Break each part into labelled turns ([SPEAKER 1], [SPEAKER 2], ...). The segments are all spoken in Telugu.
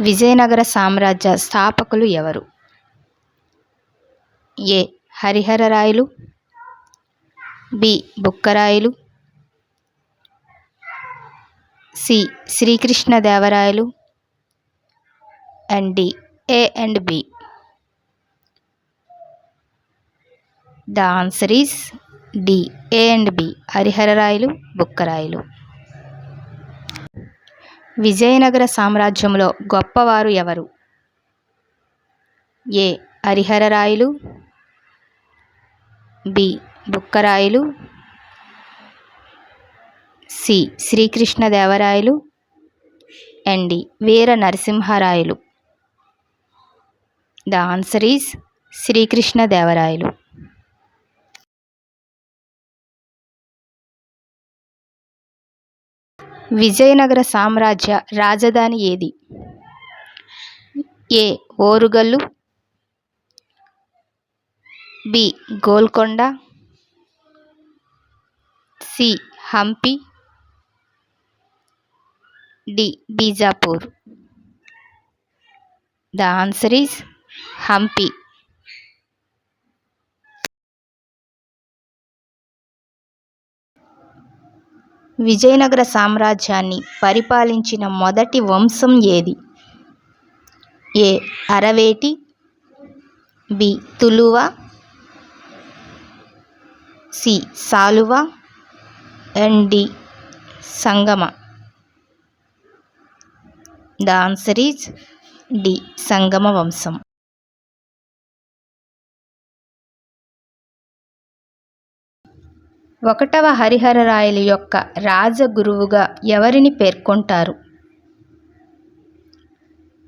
[SPEAKER 1] విజయనగర సామ్రాజ్య స్థాపకులు ఎవరు? A. Harihararayalu B. Bukkarayalu C. Srikrishnadevarayalu and D. A and B. The answer is D. A and B. Harihararayalu Bukkarayalu. Vijayanagara సామ్రాజ్యంలో గొప్పవారు ఎవరు? A. Harihararayalu B. Bukkarayalu C. Srikrishnadevarayalu and Veera Narasimharayalu the answer is Srikrishnadevarayalu. Vijayanagara సామ్రాజ్య రాజధాని ఏది? A. Orugallu B. Golconda C. Hampi D. Bijapur. The answer is Hampi. Vijayanagara సామ్రాజ్యాన్ని పరిపాలించిన మొదటి వంశం ఏది? A. Araveti B. Tuluva C. Saluva and D. Sangama. The. Answer is D. Sangama వంశం. ఒకటవ హరిహరరాయలు యొక్క రాజగురువుగా ఎవరిని పేర్కొంటారు?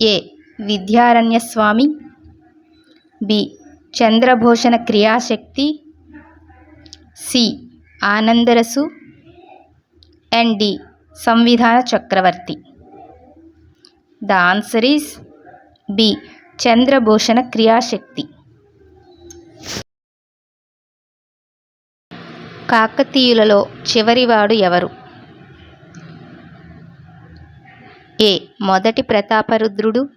[SPEAKER 1] ఏ. Vidyaranyaswami. B. Chandrabhushana Kriyashakti. C. Anandarasu. And D. Samvidhana Chakravarti. The answer is B. Chandrabhushana Kriyashakti. కాకతీయులలో చివరివాడు ఎవరు? ఏ. మొదటి ప్రతాపరుద్రుడు.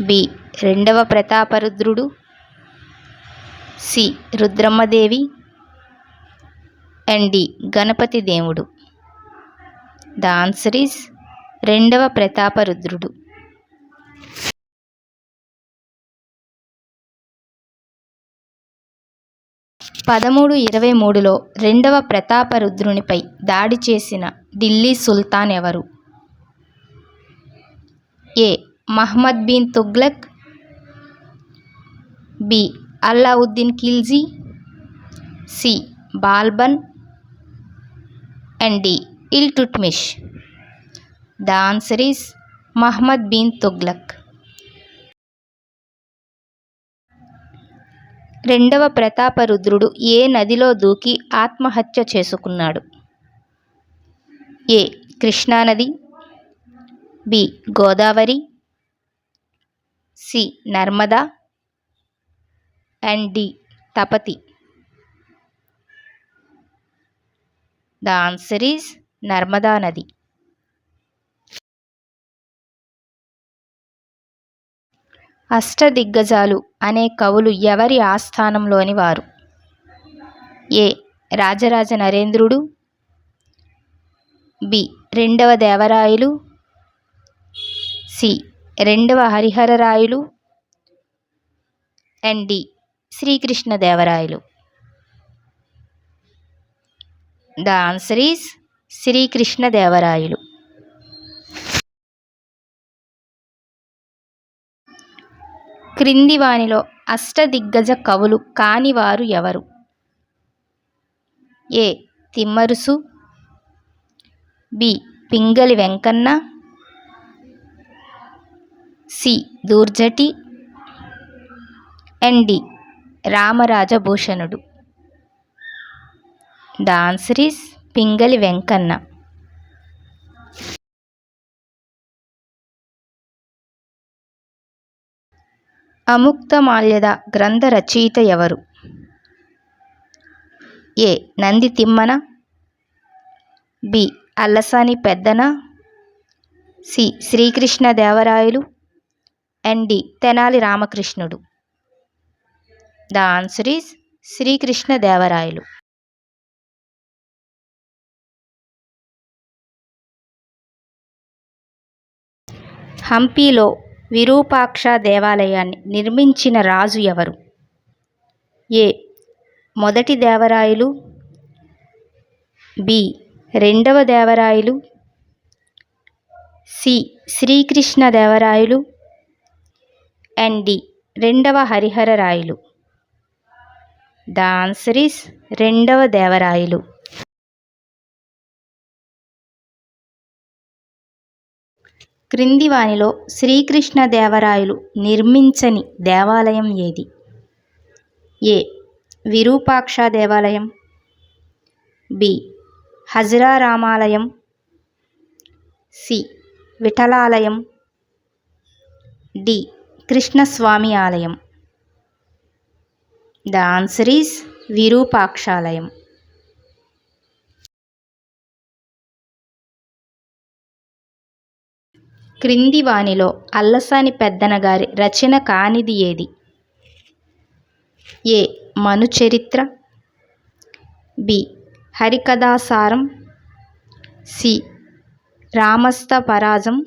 [SPEAKER 1] బి. రెండవ Prataparudrudu. C. Rudrammadevi. And D. Ganapati Devudu. The answer is రెండవ ప్రతాపరుద్రుడు. పదమూడు ఇరవై మూడులో రెండవ ప్రతాపరుద్రునిపై దాడి చేసిన ఢిల్లీ సుల్తాన్ ఎవరు? A. Muhammad bin Tughlaq. B. Alauddin Khilji. C. Balban. And D. Iltutmish the answer is Muhammad bin Tughlaq. రెండవ ప్రతాపరుద్రుడు ఏ నదిలో దూకి ఆత్మహత్య చేసుకున్నాడు? ఏ. కృష్ణానది B. Godavari C. Narmada and D. Tapati. The answer is Narmada నది. అష్టదిగ్గజాలు అనే కవులు ఎవరి ఆస్థానంలోని వారు? ఏ. రాజరాజ నరేంద్రుడు. బి. రెండవ దేవరాయలు. సి. రెండవ Harihararayalu. And D. Srikrishnadevarayalu the answer is Srikrishnadevarayalu క్రింది వానిలో అష్టదిగ్గజ కవులు కానివారు ఎవరు? A. Timmarusu B. Pingali Venkanna C. Dhurjati and D రామరాజభూషణుడు. The answer is Pingali Pingali Venkanna. Amuktamalyada గ్రంథ రచయిత ఎవరు A. Nandi Timmana B. Allasani Peddana. C. Srikrishna Devarayalu and D. Tenali Ramakrishnudu. The answer is Srikrishna Devarayalu హంపీలో Virupaksha దేవాలయాన్ని నిర్మించిన రాజు ఎవరు? ఏ. మొదటి దేవరాయలు. బి. రెండవ Devarayalu. C. Srikrishna Devarayalu. And D రెండవ Harihara Rayalu the answer is రెండవ దేవరాయలు. క్రింది వానిలో శ్రీకృష్ణ దేవరాయలు నిర్మించని దేవాలయం ఏది? ఏ. విరూపాక్ష దేవాలయం. బి. హజరా రామాలయం సి. విఠలాలయం. డి. కృష్ణస్వామి ఆలయం. ద ఆన్సర్ ఈస్ విరూపాక్షాలయం. క్రింది వానిలో అల్లసాని పెద్దనగారి రచన కానిది ఏది? A. Manucharitra B. Harikathasaram C. రామస్త పరాజం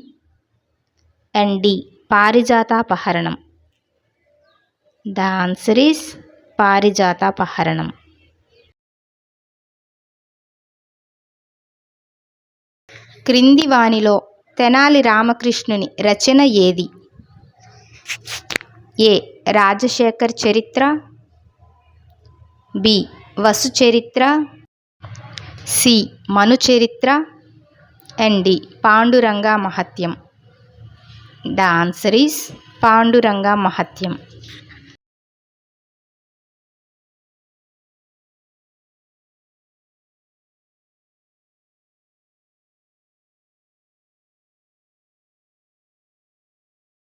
[SPEAKER 1] and D. Parijatapaharanam. The answer is Parijatapaharanam. క్రింది వానిలో తెనాలి రామకృష్ణుని రచన ఏది? ఏ. రాజశేఖర్ చరిత్ర. బి. వసు చరిత్ర. C. Manu Charitra. And D Panduranga Mahatyam. The answer is Panduranga Mahatyam.